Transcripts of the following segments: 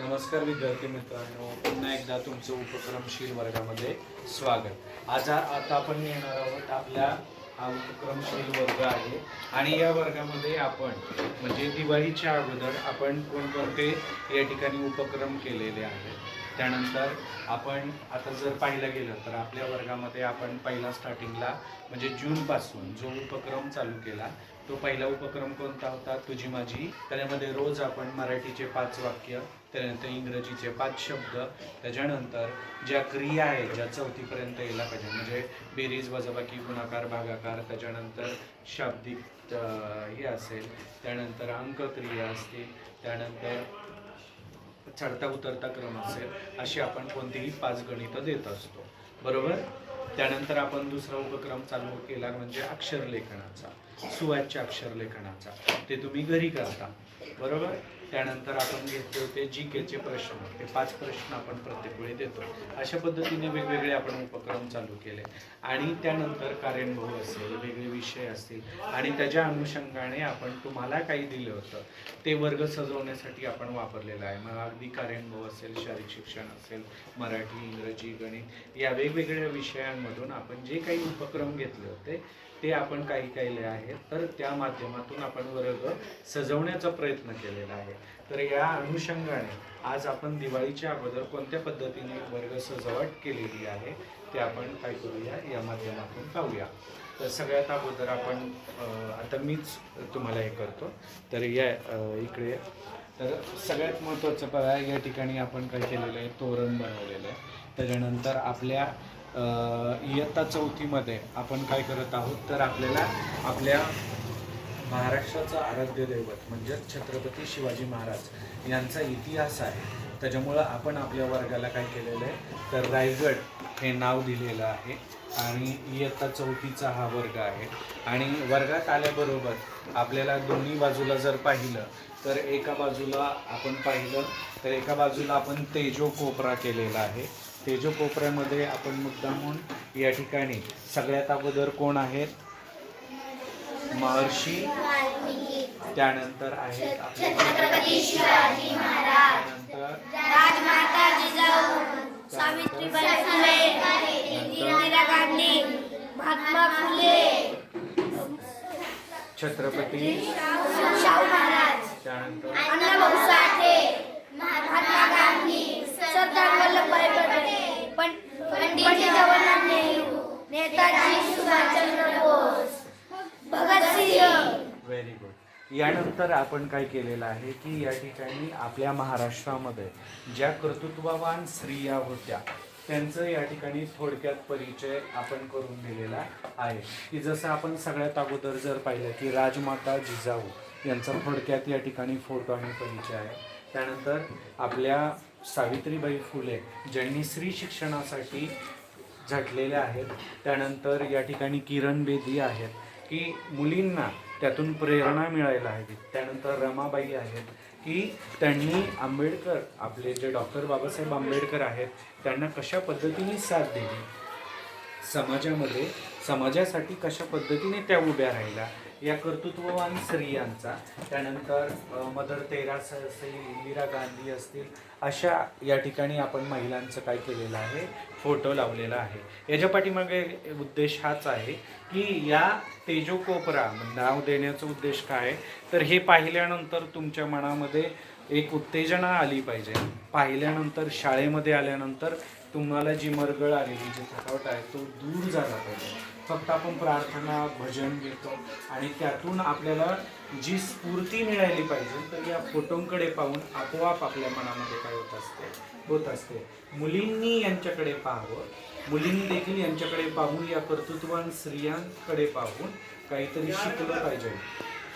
नमस्कार विद्यार्थी मित्रांनो पुन्हा एकदा तुमचं उपक्रमशील वर्गामध्ये स्वागत. आज आता आपण येणार आहोत आपल्या हा उपक्रमशील वर्ग आहे. आणि या वर्गामध्ये आपण म्हणजे दिवाळीच्या अगोदर आपण कोणकोणते या ठिकाणी उपक्रम केलेले आहेत. त्यानंतर आपण आता जर पाहिलं गेलं तर आपल्या वर्गामध्ये आपण पहिला स्टार्टिंगला म्हणजे जूनपासून जो उपक्रम चालू केला तो पहिला उपक्रम कोणता होता? तुझी माझी. त्याच्यामध्ये रोज आपण मराठीचे पाच वाक्य त्यानंतर इंग्रजीचे पाच शब्द त्याच्यानंतर ज्या क्रिया आहेत ज्या चौथीपर्यंत यायला पाहिजे म्हणजे बेरीज वजाबाकी गुणाकार भागाकार त्याच्यानंतर शाब्दिक हे असेल त्यानंतर अंकक्रिया असतील त्यानंतर चढता उतरता क्रम असेल अशी आपण कोणतीही पाच गणितं देत असतो. बरोबर? त्यानंतर आपण दुसरा उपक्रम चालू केला म्हणजे अक्षर लेखनाचा सुवाच्य अक्षर लेखनाचा ते तुम्ही घरी करता. बरोबर? त्यानंतर आपण घेतले होते जी केचे प्रश्न. ते पाच प्रश्न आपण प्रत्येक वेळी देतो. अशा पद्धतीने वेगवेगळे आपण उपक्रम चालू केले. आणि त्यानंतर कार्यानुभव असेल वेगळे विषय असतील आणि त्याच्या अनुषंगाने आपण तुम्हाला काही दिलं होतं. ते वर्ग सजवण्यासाठी आपण वापरलेलं आहे. मग अगदी कार्यानुभव असेल शारीरिक शिक्षण असेल मराठी इंग्रजी गणित या वेगवेगळ्या विषयांमधून आपण जे काही उपक्रम घेतले होते ते आपण काही काहीले आहेत तर त्या माध्यमातून आपण वर्ग सजवण्याचा प्रयत्न केलेला आहे. तर या अनुषंगाने आज आपण दिवाळीच्या अगोदर कोणत्या पद्धतीने वर्ग सजावट केलेली आहे ते आपण काय करूया या माध्यमातून पाहूया. तर सगळ्यात अगोदर आपण आता मीच तुम्हाला हे करतो. तर या इकडे. तर सगळ्यात महत्त्वाचं बघा या ठिकाणी आपण काय केलेलं आहे तोरण बनवलेलं आहे. त्याच्यानंतर आपल्या इयत्ता चौथीमध्ये आपण काय करत आहोत तर आपल्याला आपल्या महाराष्ट्राचं आराध्य दैवत म्हणजेच छत्रपती शिवाजी महाराज यांचा इतिहास आहे. त्याच्यामुळं आपण आपल्या वर्गाला काय केलेलं आहे तर रायगड हे नाव दिलेलं आहे आणि इयत्ता चौथीचा हा वर्ग आहे. आणि वर्गात आल्याबरोबर आपल्याला दोन्ही बाजूला जर पाहिलं तर एका बाजूला आपण पाहिलं तर एका बाजूला आपण तेजो कोपरा केलेला आहे. तेजो कोपऱ्यामध्ये आपण मुद्दामून या ठिकाणी सगळ्यात अगोदर कोण आहेत? महर्षी त्यानंतर आहेत त्यानंतर छत्रपती शाहू महाराज. अण्णाभाऊ साठे महात्मा गांधी सरदार वल्लभभाई पटेल पण- पंडित जवाहरलाल नेहरू नेताजी सुभाषचंद्र बोस व्हेरी गुड यानंतर आपण काय केलेलं आहे की या ठिकाणी आपल्या महाराष्ट्रामध्ये ज्या कर्तृत्ववान स्त्रिया होत्या त्यांचं या ठिकाणी थोडक्यात परिचय आपण करून दिलेला आहे. की जसं आपण सगळ्यात अगोदर जर पाहिलं की राजमाता जिजाऊ यांचा थोडक्यात या ठिकाणी फोटो आणि परिचय आहे. त्यानंतर आपल्या सावित्रीबाई फुले ज्यांनी स्त्री शिक्षणासाठी झटलेल्या आहेत त्यानंतर या ठिकाणी किरण बेदी आहेत की मुलींना त्यातून प्रेरणा मिळायला हवी. त्यानंतर रमाबाई आहेत की त्यांनी आंबेडकर आपले जे डॉक्टर बाबासाहेब आंबेडकर आहेत त्यांना कशा पद्धतीने साथ दिली? समाजामध्ये समाजासाठी कशा पद्धतीने त्या उभ्या राहिल्या? या कर्तृत्ववान स्त्रियांचा त्यानंतर मदर तेरासा असेल इंदिरा गांधी असतील अशा या ठिकाणी आपण महिलांचं काय केलेलं आहे फोटो लावलेला आहे. याच्या पाठीमागे उद्देश हाच आहे की या तेजो कोपरा नाव देण्याचा उद्देश काय? आहे तर हे पाहिल्यानंतर तुमच्या मनामध्ये एक उत्तेजना आली पाहिजे. पाहिल्यानंतर शाळेमध्ये आल्यानंतर तुम्हाला जी मरगळ आलेली जी थकावट आहे तो दूर झाला पाहिजे. फक्त आपण प्रार्थना भजन घेतो आणि त्यातून आपल्याला जी स्फूर्ती मिळाली पाहिजे तर या फोटोंकडे पाहून आपोआप आपल्या मनामध्ये काय होत असते होत असते. मुलींनी यांच्याकडे पाहावं. मुलींनी देखील यांच्याकडे पाहून या कर्तृत्वान स्त्रियांकडे पाहून काहीतरी शिकलं पाहिजे.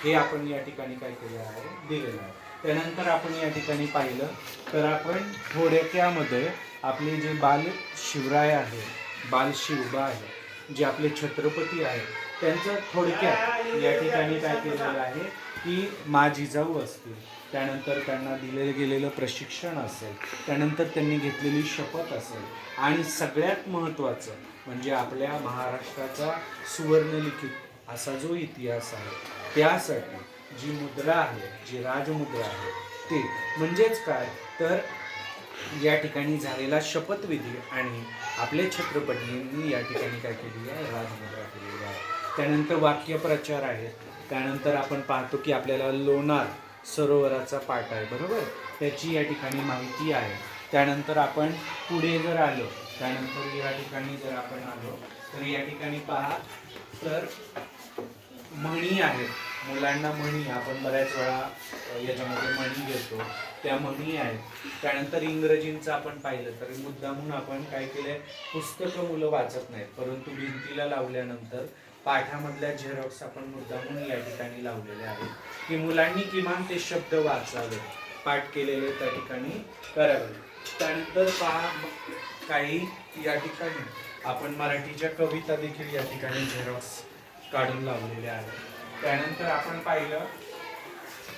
हे आपण या ठिकाणी काय केलं आहे? दिलेलं आहे. त्यानंतर आपण या ठिकाणी पाहिलं तर आपण थोडक्यामध्ये आपले जे बाल शिवराय आहे बाल शिवबा आहे जे आपले छत्रपती आहेत त्यांचं थोडक्यात या ठिकाणी काय केलेलं आहे की मा जिजाऊ असतील त्यानंतर त्यांना दिलेलं गेलेलं प्रशिक्षण असेल त्यानंतर त्यांनी घेतलेली शपथ असेल आणि सगळ्यात महत्त्वाचं म्हणजे आपल्या महाराष्ट्राचा सुवर्णलिखित असा जो इतिहास आहे त्यासाठी जी मुद्रा आहे जी राजमुद्रा आहे ते म्हणजेच काय? तर या ठिकाणी झालेला शपथविधी आणि आपले छत्रपतींनी या ठिकाणी काय केली आहे? राजमुद्रा केलेली आहे. त्यानंतर वाक्यप्रचार आहेत त्यानंतर आपण पाहतो की आपल्याला लोणार सरोवराचा पाठ आहे बरोबर? त्याची या ठिकाणी माहिती आहे. त्यानंतर आपण पुढे जर आलो त्यानंतर या ठिकाणी जर आपण आलो तर या ठिकाणी पहा तर म्हणी आहेत. मुलांना म्हणी आपण बऱ्याच वेळा याच्यामध्ये म्हणी घेतो. त्या म्हणी आहेत. त्यानंतर इंग्रजींचं आपण पाहिलं तर मुद्दामून आपण काय केलंय पुस्तकं मुलं वाचत नाहीत. परंतु भिंतीला लावल्यानंतर पाठामधल्या झेरॉक्स आपण मुद्दामून या ठिकाणी लावलेले आहेत. की मुलांनी किमान ते शब्द वाचावे. पाठ केलेले त्या ठिकाणी करावे. त्यानंतर पहा काही या ठिकाणी आपण मराठीच्या कविता देखील या ठिकाणी झेरॉक्स काढून लावलेल्या आहेत. त्यानंतर आपण पाहिलं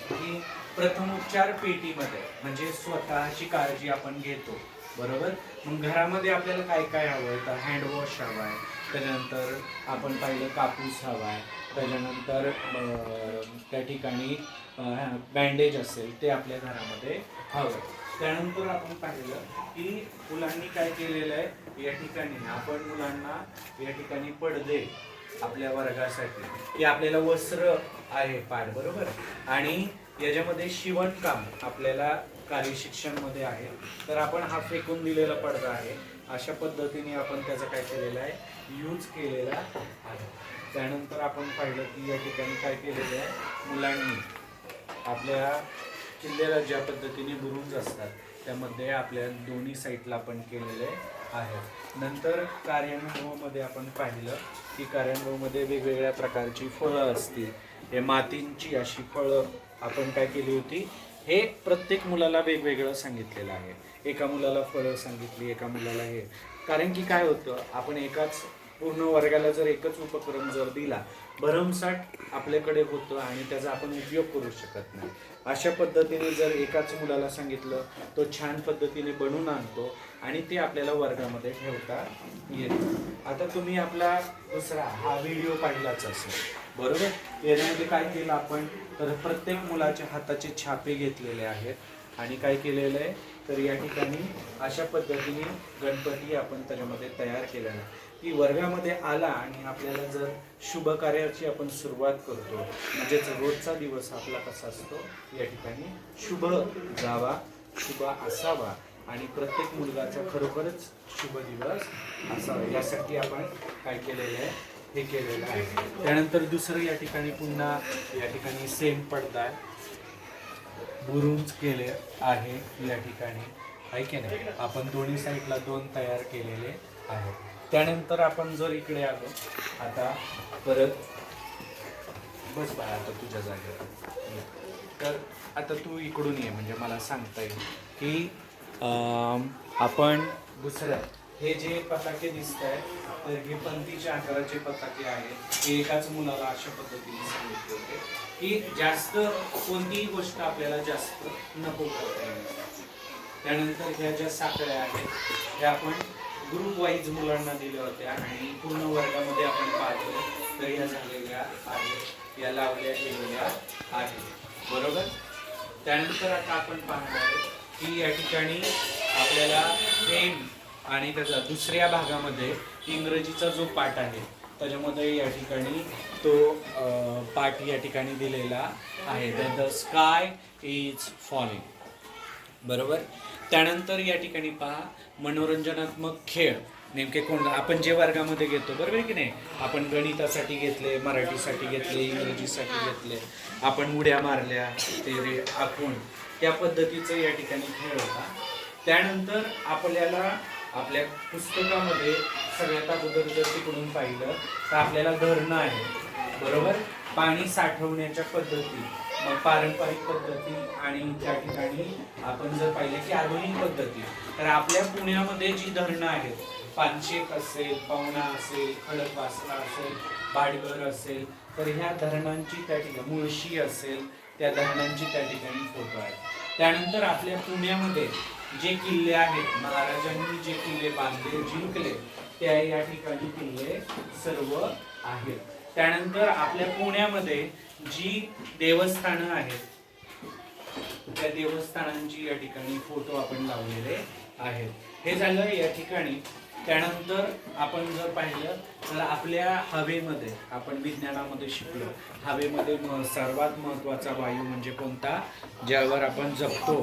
की प्रथमोपचार पेटीमध्ये म्हणजे स्वतःची काळजी आपण घेतो बरोबर? मग घरामध्ये आपल्याला काय काय हवं आहे तर हँडवॉश हवा आहे त्याच्यानंतर आपण पाहिलं कापूस हवा आहे त्याच्यानंतर त्या ठिकाणी बँडेज असेल ते आपल्या घरामध्ये हवं आहे त्यानंतर आपण पाहिलं की मुलांनी काय केलेलं आहे? या ठिकाणी आपण मुलांना या ठिकाणी पडदे आपल्या वर्गासाठी. की आपल्याला वस्त्र आहे पाठ बरोबर? आणि याच्यामध्ये शिवणकाम आपल्याला कार्यशिक्षणमध्ये आहे. तर आपण हा फेकून दिलेला पडदा आहे. अशा पद्धतीने आपण त्याचा काय केलेला आहे? यूज केलेला आहे. त्यानंतर आपण पाहिलं की या ठिकाणी काय केलेलं आहे? मुलांनी आपल्या किल्ल्याला ज्या पद्धतीने बुरुंज असतात त्यामध्ये आपल्या दोन्ही साईडला आपण केलेले आहे. नंतर कार्यानुभवामध्ये आपण पाहिलं की कार्यानुभवामध्ये वेगवेगळ्या प्रकारची फळं असतील. हे मातींची अशी फळं आपण काय केली होती? हे प्रत्येक मुलाला वेगवेगळं सांगितलेलं आहे. एका मुलाला फळं सांगितली एका मुलाला हे. कारण की काय होतं? आपण एकाच पूर्ण वर्गाला जर एकच उपक्रम जर दिला भरमसाठ आपल्याकडे होतं आणि त्याचा आपण उपयोग करू शकत नाही. अशा पद्धतीने जर एकाच मुलाला सांगितलं तो छान पद्धतीने बनवून आणतो आणि ते आपल्याला वर्गामध्ये ठेवता येतं. आता तुम्ही आपला दुसरा हा व्हिडिओ पाहिलाच असेल. बरोबर? याच्यामध्ये काय केलं आपण? तर प्रत्येक मुलाच्या हाताचे छापे घेतलेले आहेत आणि काय केलेलं आहे? तर या ठिकाणी अशा पद्धतीने गणपती आपण त्याच्यामध्ये तयार केलेला की वर्गामध्ये आला आणि आपल्याला जर शुभ कार्याची आपण सुरुवात करतो म्हणजेच रोजचा दिवस आपला कसा असतो या ठिकाणी शुभ जावा शुभ असावा. आणि प्रत्येक मुलगाचा खरोखरच शुभ दिवस असावा. यासाठी आपण काय केलेलं आहे? हे केलेलं आहे. त्यानंतर दुसरं या ठिकाणी पुन्हा या ठिकाणी सेम पडदा आहे. बुरुंज केले आहे या ठिकाणी. आहे की नाही? आपण दोन्ही साईडला दोन तयार केलेले आहेत. त्यानंतर आपण जर इकडे आलो आता परत बस बाय आता तुझ्या जागेवर. तर आता तू इकडून ये म्हणजे मला सांगता येईल की आपण दुसरं हे जे पताके दिसत आहेत तर हे पंथीच्या आकाराचे पताके आहेत. हे एकाच मुलाला अशा पद्धतीने सांगितले होते की जास्त कोणतीही गोष्ट आपल्याला जास्त नको करता त्यानंतर ह्या ज्या साखळ्या आहेत त्या आपण ग्रुप वाईज मुलांना दिल्या होत्या आणि पूर्ण वर्गामध्ये आपण पाहतो तर ह्या झालेल्या आहेत या लावल्या गेलेल्या आहेत. बरोबर? त्यानंतर आता आपण पाहणार आहे की या ठिकाणी आपल्याला पेन आणि त्याचा दुसऱ्या भागामध्ये इंग्रजीचा जो पाठ आहे त्याच्यामध्ये या ठिकाणी तो पाठ या ठिकाणी दिलेला आहे. द स्काय इज फॉलिंग बरोबर? त्यानंतर या ठिकाणी पहा मनोरंजनात्मक खेळ. नेमके कोण आपण जे वर्गामध्ये घेतो बरोबर की नाही? आपण गणितासाठी घेतले मराठीसाठी घेतले इंग्रजीसाठी घेतले आपण उड्या मारल्या ते रे आखून त्या पद्धतीचं या ठिकाणी खेळ होता. त्यानंतर आपल्याला आपल्या पुस्तकामध्ये सगळ्यात अगोदर जर तिकडून पाहिलं तर आपल्याला धरणं आहे. बरोबर? पाणी साठवण्याच्या पद्धती मग पारंपरिक पद्धती आणि त्या ठिकाणी आपण जर पाहिलं की आधुनिक पद्धती तर आपल्या पुण्यामध्ये जी धरणं आहेत पानशेत असेल पवना असेल खडकवासला असेल भाडभर असेल तर ह्या धरणांची त्या ठिकाणी मुळशी असेल त्या धरणांची त्या ठिकाणी फोटो आहेत. त्यानंतर आपल्या पुण्यामध्ये जे किल्ले आहेत महाराजांनी जे किल्ले बांधले जिंकले त्या या ठिकाणी किल्ले सर्व आहेत. त्यानंतर आपल्या पुण्यामध्ये जी देवस्थानं आहेत त्या देवस्थानांची या ठिकाणी फोटो आपण लावलेले आहेत. हे झालं या ठिकाणी त्यानंतर आपण जर पाहिलं तर आपल्या हवेमध्ये आपण विज्ञानामध्ये शिकलो. हवेमध्ये म- सर्वात महत्त्वाचा वायू म्हणजे कोणता? ज्यावर आपण जगतो.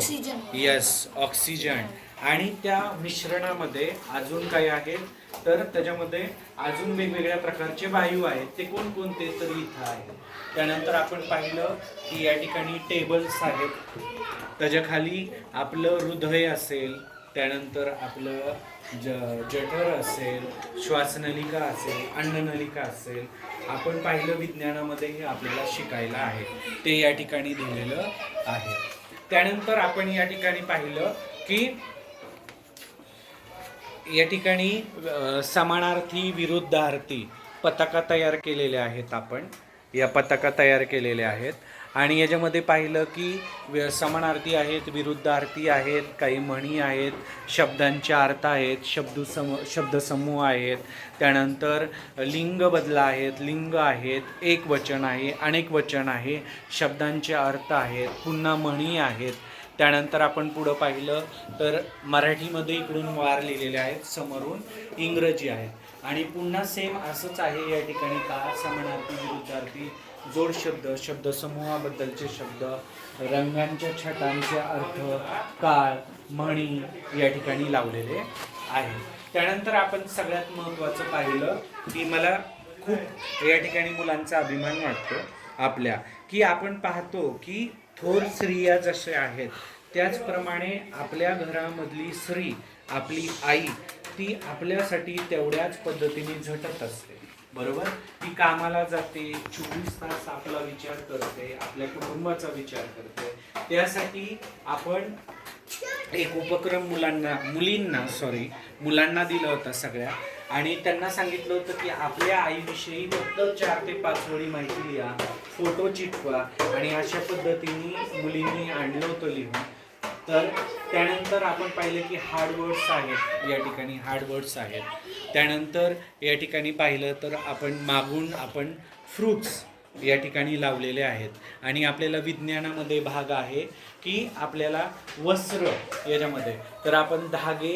येस ऑक्सिजन आणि त्या मिश्रणामध्ये अजून काय आहेत. तर त्याच्यामध्ये अजून वेगवेगळ्या प्रकारचे वायू आहेत. ते कोणकोणते तर इथं आहेत. त्यानंतर आपण पाहिलं की या ठिकाणी टेबल्स आहेत. त्याच्याखाली आपलं हृदय असेल त्यानंतर आपलं ज जठर असेल श्वासनलिका असेल अन्ननलिका असेल आपण पाहिलं विज्ञानामध्ये हे आपल्याला शिकायला आहे. ते या ठिकाणी दिलेलं आहे. त्यानंतर आपण या ठिकाणी पाहिलं की या ठिकाणी समानार्थी विरुद्धार्थी पताका तयार केलेल्या आहेत आपण. या पताका तयार केलेल्या आहेत. आणि याच्यामध्ये पाहिलं की समानार्थी आहेत विरुद्धार्थी आहेत काही म्हणी आहेत शब्दांचे अर्थ आहेत शब्दसम शब्दसमूह आहेत. त्यानंतर लिंग बदला आहेत लिंग आहेत एक वचन आहे अनेक वचन आहे शब्दांचे अर्थ आहेत पुन्हा म्हणी आहेत. त्यानंतर आपण पुढं पाहिलं तर मराठीमध्ये इकडून वार लिहिलेले आहेत समोरून इंग्रजी आहेत. आणि पुन्हा सेम असंच आहे या ठिकाणी का? समानार्थी विरुद्धार्थी जोड शब्द शब्दसमूहाबद्दलचे शब्द रंगांच्या छटांचे अर्थ काळ म्हणी या ठिकाणी लावलेले आहे. त्यानंतर आपण सगळ्यात महत्त्वाचं पाहिलं की मला खूप या ठिकाणी मुलांचा अभिमान वाटतो आपल्या की आपण पाहतो की थोर स्त्रिया जसे आहेत त्याचप्रमाणे आपल्या घरामधली स्त्री आपली आई ती आपल्यासाठी तेवढ्याच पद्धतीने झटत असते. बरोबर? ती कामाला जाते चोवीस तास आपला विचार करते आपल्या कुटुंबाचा विचार करते. त्यासाठी आपण एक उपक्रम मुलांना मुलींना सॉरी मुलांना दिला होता सगळ्या. आणि त्यांना सांगितलं होतं की आपल्या आईविषयी फक्त चार ते पाच वेळी माहिती लिहा फोटो चिटवा. आणि अशा पद्धतीने मुलींनी आणलं होतं लिहून. तर त्यानंतर आपण पाहिलं की हार्ड वर्ड्स आहेत या ठिकाणी हार्ड वर्ड्स आहेत. त्यानंतर या ठिकाणी पाहिलं तर आपण मागून आपण फ्रूट्स या ठिकाणी लावलेले आहेत. आणि आपल्याला विज्ञानामध्ये भाग आहे की आपल्याला वस्त्र याच्यामध्ये. तर आपण धागे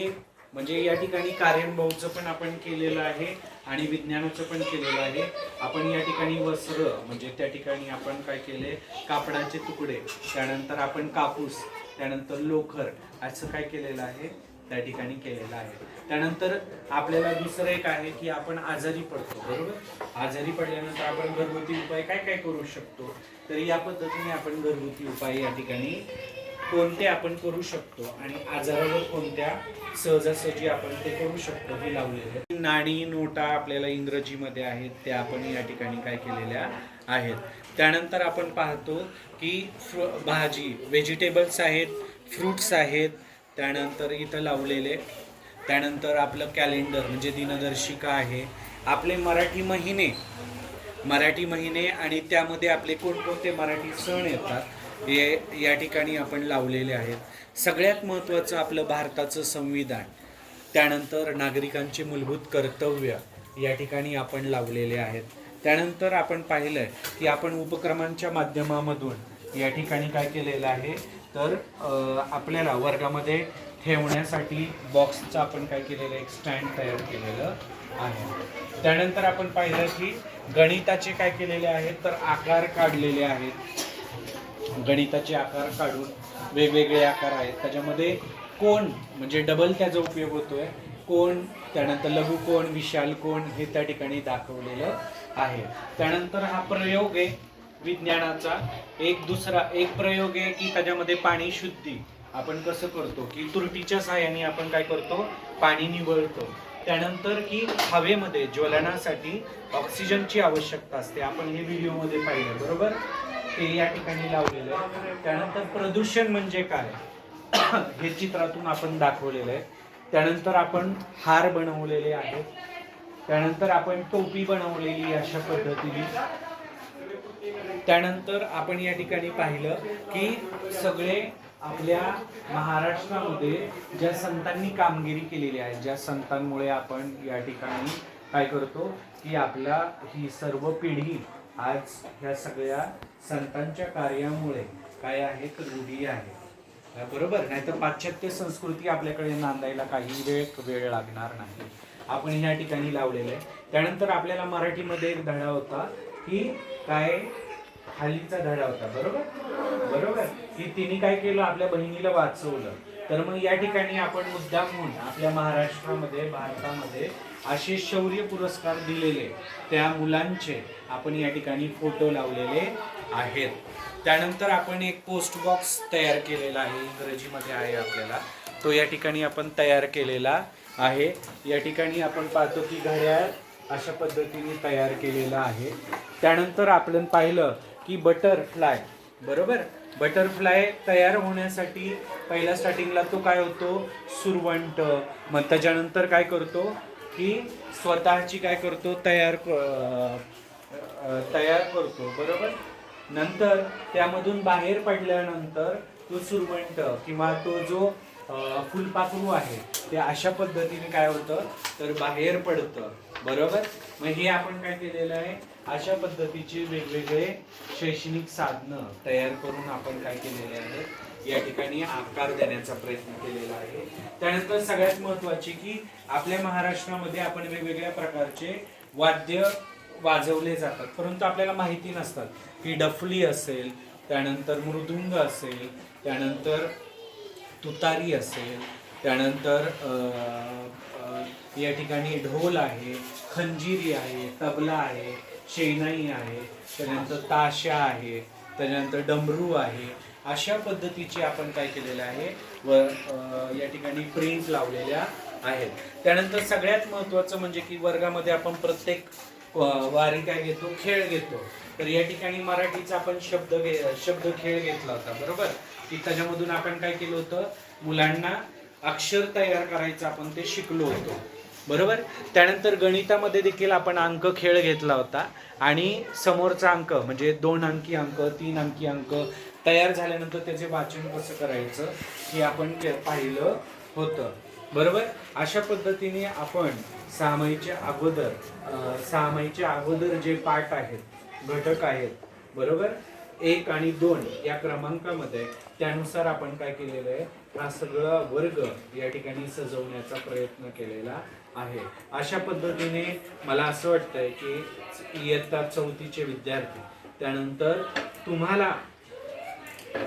म्हणजे या ठिकाणी कार्यानुभवचं पण आपण केलेलं आहे आणि विज्ञानाचं पण केलेलं आहे. आपण या ठिकाणी वस्त्र म्हणजे त्या ठिकाणी आपण काय केले? कापडाचे तुकडे. त्यानंतर आपण कापूस त्यानंतर लोखर असं काय केलेलं आहे? त्या ठिकाणी केलेलं आहे. त्यानंतर आपल्याला दुसरं एक आहे की आपण आजारी पडतो बरोबर? आजारी पडल्यानंतर आपण घरगुती उपाय काय काय करू शकतो? तर या पद्धतीने आपण घरगुती उपाय या ठिकाणी कोणते आपण करू शकतो आणि आजारावर कोणत्या सहजासहजी आपण ते करू शकतो हे लावलेले नाणी नोटा आपल्याला इंग्रजीमध्ये आहेत त्या आपण या ठिकाणी काय केलेल्या आहेत. त्यानंतर आपण पाहतो की फ्र भाजी व्हेजिटेबल्स आहेत फ्रूट्स आहेत त्यानंतर इथं लावलेले. त्यानंतर आपलं कॅलेंडर म्हणजे दिनदर्शिका आहे. आपले मराठी महिने. मराठी महिने आणि त्यामध्ये आपले कोणकोणते मराठी सण येतात हे या ठिकाणी आपण लावलेले आहेत. सगळ्यात महत्त्वाचं आपलं भारताचं संविधान त्यानंतर नागरिकांचे मूलभूत कर्तव्य या ठिकाणी आपण लावलेले आहेत. त्यानंतर आपण पाहिलं आहे की आपण उपक्रमांच्या माध्यमामधून या ठिकाणी काय केलेलं आहे तर आपल्याला वर्गामध्ये ठेवण्यासाठी बॉक्सचं आपण काय केलेलं आहे, एक स्टँड तयार केलेलं आहे. त्यानंतर आपण पाहिलं की गणिताचे काय केलेले आहेत तर आकार काढलेले आहेत. गणिताचे आकार काढून वेगवेगळे आकार आहेत. त्याच्यामध्ये कोण म्हणजे डबल त्याचा उपयोग होतोय. कोण त्यानंतर लघु कोण विशाल कोण हे त्या ठिकाणी दाखवलेलं आहे. त्यानंतर हा प्रयोग आहे विज्ञानाचा. एक दुसरा एक प्रयोग आहे की त्याच्यामध्ये पाणी शुद्धी. आपण कसं करतो की तुरटीच्या सहाय्याने आपण काय करतो? पाणी निवळतो. त्यानंतर की हवेमध्ये ज्वलनासाठी ऑक्सिजनची आवश्यकता असते. आपण हे व्हिडिओमध्ये पाहिलं बरोबर? ते या ठिकाणी लावलेलं आहे. त्यानंतर प्रदूषण म्हणजे काय? हे चित्रातून आपण दाखवलेलं आहे. त्यानंतर आपण हार बनवलेले आहेत. त्यानंतर आपण टोपी बनवलेली अशा पद्धतीने. त्यानंतर आपण या ठिकाणी पाहिलं की सगळे आपल्या महाराष्ट्रामध्ये ज्या संतांनी कामगिरी केलेली आहे ज्या संतांमुळे आपण या ठिकाणी काय करतो की आपला ही सर्व पिढी आज ह्या सगळ्या संतांच्या कार्यामुळे काय आहे तर रूढी आहे. बरोबर? नाही तर पाश्चात्य संस्कृती आपल्याकडे नांदायला काही वेळ वेळ लागणार नाही. आपण ह्या ठिकाणी लावलेलं आहे. त्यानंतर आपल्याला मराठीमध्ये एक धडा होता की काय खालीचा धडा होता बरोबर? बरोबर. की तिने काय केलं? आपल्या बहिणीला वाचवलं. तर मग या ठिकाणी आपण मुद्दाम म्हणून आपल्या महाराष्ट्रामध्ये भारतामध्ये असे शौर्य पुरस्कार दिलेले त्या मुलांचे आपण या ठिकाणी फोटो लावलेले आहेत. त्यानंतर आपण एक पोस्ट बॉक्स तयार केलेला आहे इंग्रजीमध्ये आहे आपल्याला. तो या ठिकाणी आपण तयार केलेला आहे. या ठिकाणी आपण पाहतो की घड्याळ अशा पद्धतीने तयार केलेला आहे. त्यानंतर आपण पाहिलं की बटरफ्लाय बरोबर? बटरफ्लाय तयार होण्यासाठी पहिल्या स्टार्टिंगला तो काय होतो? सुरवंट. मग त्याच्यानंतर काय करतो? की स्वतःची काय करतो तयार तयार करतो बरोबर? नंतर त्यामधून बाहेर पडल्यानंतर तो सुरवंट किंवा तो जो फुलपाखरू आहे ते अशा पद्धतीने काय होतं तर बाहेर पडतं बरोबर? मग हे आपण काय केलेलं आहे अशा पद्धतीचे वेगवेगळे शैक्षणिक साधनं तयार करून आपण काय केलेले आहे या ठिकाणी आकार देण्याचा प्रयत्न केलेला आहे. त्यानंतर सगळ्यात महत्त्वाचे की आपल्या महाराष्ट्रामध्ये आपण वेगवेगळ्या प्रकारचे वाद्य वाजवले जातात. परंतु आपल्याला माहिती नसतात. की डफली असेल त्यानंतर मृदुंग असेल त्यानंतर तुतारी असेल त्यानंतर या ठिकाणी ढोल आहे खंजिरी आहे तबला आहे शेनाई आहे त्यानंतर ताशा आहे त्याच्यानंतर डमरू आहे अशा पद्धतीचे आपण काय केलेलं आहे? व या ठिकाणी प्रिंट लावलेल्या आहेत. त्यानंतर सगळ्यात महत्त्वाचं म्हणजे की वर्गामध्ये आपण प्रत्येक वारी काय घेतो? खेळ घेतो. तर या ठिकाणी मराठीचा आपण शब्द घे शब्द खेळ घेतला होता बरोबर? की त्याच्यामधून आपण काय केलं होतं? मुलांना अक्षर तयार करायचं आपण ते शिकलो होतो. बरोबर? त्यानंतर गणितामध्ये देखील आपण अंक खेळ घेतला होता आणि समोरचा अंक म्हणजे दोन अंकी अंक तीन अंकी अंक तयार झाल्यानंतर त्याचे वाचन कसं करायचं हे आपण पाहिलं होतं. बरोबर? अशा पद्धतीने आपण सहामाईच्या अगोदर सहामाईच्या अगोदर जे पाठ आहेत घटक आहेत बरोबर? एक आणि दोन या क्रमांकामध्ये त्यानुसार आपण काय केलेलं आहे? हा सगळा वर्ग या ठिकाणी सजवण्याचा प्रयत्न केलेला आहे. अशा पद्धतीने मला असं वाटतंय की इयत्ता चौथीचे विद्यार्थी त्यानंतर तुम्हाला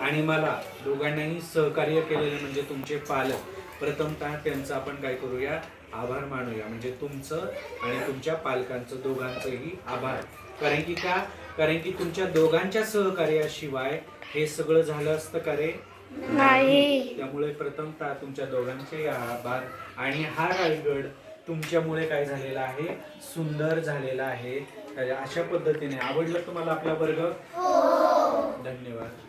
आणि मला दोघांनाही सहकार्य केलेले म्हणजे तुमचे पालक प्रथमतः त्यांचं आपण काय करूया? आभार मानूया. म्हणजे तुमचं आणि तुमच्या पालकांचं दोघांचंही आभार. कारण की का? कारण की तुमच्या दोघांच्या सहकार्याशिवाय हे सगळं झालं असतं का रे? नाही. त्यामुळे प्रथमतः तुमच्या दोघांचे आभार. आणि हा रायगड तुमच्यामुळे काय झालेला आहे? सुंदर झालेला आहे. अशा पद्धतीने आवडलं तुम्हाला आपला वर्ग? धन्यवाद.